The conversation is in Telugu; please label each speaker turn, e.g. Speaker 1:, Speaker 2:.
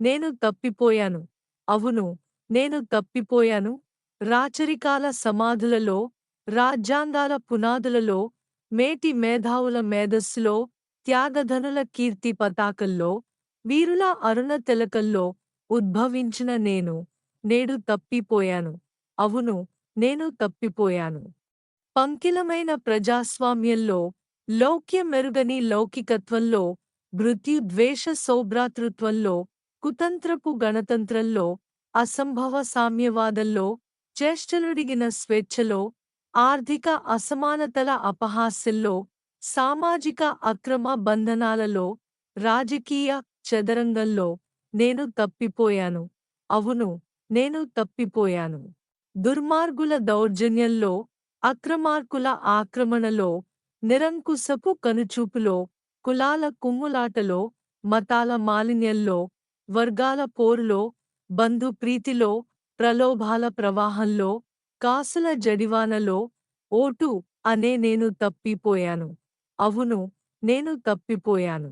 Speaker 1: నేను తప్పిపోయాను. అవును నేను తప్పిపోయాను. రాచరికాల సమాధులలో రాజ్యాంగాల పునాదులలో మేటి మేధావుల మేధస్సులో త్యాగధనుల కీర్తి పతాకల్లో వీరుల అరుణ తెలకల్లో ఉద్భవించిన నేను నేడు తప్పిపోయాను. అవును నేను తప్పిపోయాను. పంకిలమైన ప్రజాస్వామ్యంలో లౌక్యమెరుగని లౌకికత్వంలో మృత్యుద్వేష సౌభ్రాతృత్వంలో కుతంత్రపు గణతంత్రంలో అసంభవ సామ్యవాదంలో చేష్టలుడిగిన స్వేచ్ఛలో ఆర్థిక అసమానతల అపహాస్యంలో సామాజిక అక్రమ బంధనాలలో రాజకీయ చదరంగంలో నేను తప్పిపోయాను. అవును నేను తప్పిపోయాను. దుర్మార్గుల దౌర్జన్యంలో అక్రమార్కుల ఆక్రమణలో నిరంకుశపు కనుచూపులో కులాల కుమ్ములాటలో మతాల మాలిన్యంలో వర్గాల పోరులో బంధు ప్రీతిలో ప్రలోభాల ప్రవాహంలో కాసుల జడివానలో ఓటు అనే నేను తప్పిపోయాను. అవును నేను తప్పిపోయాను.